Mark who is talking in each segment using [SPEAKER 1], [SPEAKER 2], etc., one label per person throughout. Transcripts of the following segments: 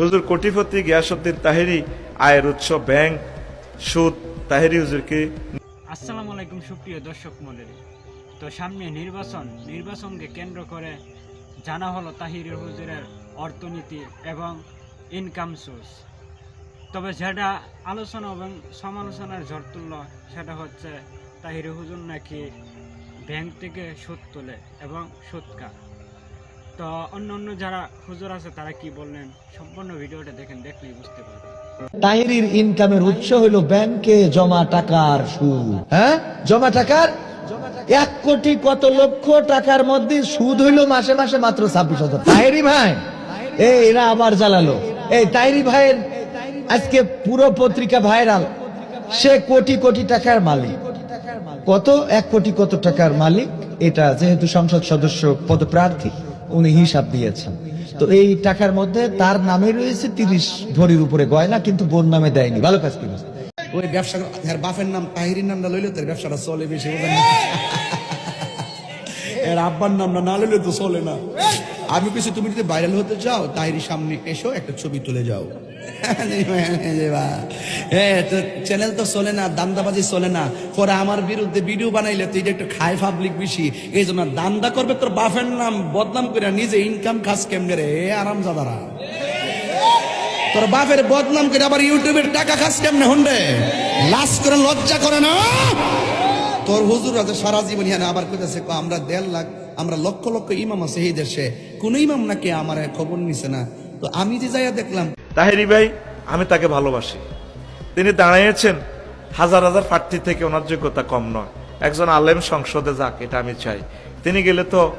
[SPEAKER 1] হুজুর কোটিপতি গিয়াসুদ্দিন তাহেরি আয়ের উৎস ব্যাংক, সুদ, তাহেরি হুজুরকে
[SPEAKER 2] আসসালামু আলাইকুম সুপ্রিয় দর্শক মণ্ডলী। তো সামনে নির্বাচন, নির্বাচনকে কেন্দ্র করে জানা হলো তাহিরের হুজুরের অর্থনীতি এবং ইনকাম সোর্স তবে যেটা আলোচনা এবং সমালোচনার ঝড় তুলল সেটা হচ্ছে, তাহির হুজুর নাকি ব্যাংক থেকে সুদ তোলে এবং সুদ খায়। তো অন্য অন্য যারা হুজুর আছে, তারা কি বললেন? সম্পূর্ণ ভিডিওটা দেখেন, দেখলেই বুঝতে পারবেন।
[SPEAKER 3] তাহিরির ইনকামের উৎস হইল ব্যাংকে জমা টাকার সুদ। হ্যাঁ? জমা টাকার? এক কোটি কত লক্ষ টাকার মধ্যে সুদ হইল মাসে মাসে মাত্র ছাব্বিশ হাজার। তাহিরি ভাই, এই এরা আবার জ্বালালো। এই তাহিরি ভাইয়ের আজকে পুরো পত্রিকা ভাইরাল। সে কোটি কোটি টাকার মালিক। কত? এক কোটি কত টাকার মালিক? এটা যেহেতু সংসদ সদস্য পদপ্রার্থী। উনি হিসাব দিয়েছেন। তো এই টাকার মধ্যে তার নামে রয়েছে তিরিশ ভরির উপরে গয়না, কিন্তু বোন নামে দেয়নি। ভালো কাজ কি
[SPEAKER 4] ওই ব্যবসা এর বাপের নাম তাহিরির নামটা লইলে তার ব্যবসাটা চলে বেশি এর আব্বার নামটা না লইলে তো চলে না। আমি কিছু তুমি যদি ভাইরাল হতে চাও, তাহিরের সামনে এসো, একটা ছবি তুলে যাও। তো চ্যানেল তো চলে না দান্দাবাজি চলে না। পরে আমার বিরুদ্ধে ভিডিও বানাইলে তুই একটু খায় পাবলিক বেশি। এই জন্য দান্দা করবে তোর বাপের নাম বদনাম করে নিজে ইনকাম খাস কেমনে রে আরাম জাদারা তোর বদনাম করে আবার ইউটিউবের টাকা খাস কেমনে হন্ডে লাশ করে লজ্জা করে না? তোর হুজুর আছে সারা জীবন আবার কইতেছে, কো, আমরা দেড় লাখ, আমরা লক্ষ লক্ষ ইমাম আছে এই দেশে। কোন ইমাম নাকি আমার খবর নিছে না? তো আমি যে যাইয়া দেখলাম
[SPEAKER 1] তাহেরি ভাই, আমি তাকে ভালোবাসি। তিনি দাঁড়িয়েছেন হাজার হাজার প্রার্থী থেকে ওনার যোগ্যতা কম নয়। একজন আলেম সংসদে যাক, এটা আমি চাই। তিনি গেলে তো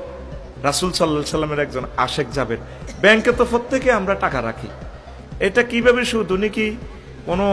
[SPEAKER 1] রাসুল সাল্লাহ সাল্লামের একজন আশেক যাবেন। ব্যাংকে তো প্রত্যেকে আমরা টাকা রাখি। এটা কীভাবে শুধু, উনি কি কোনো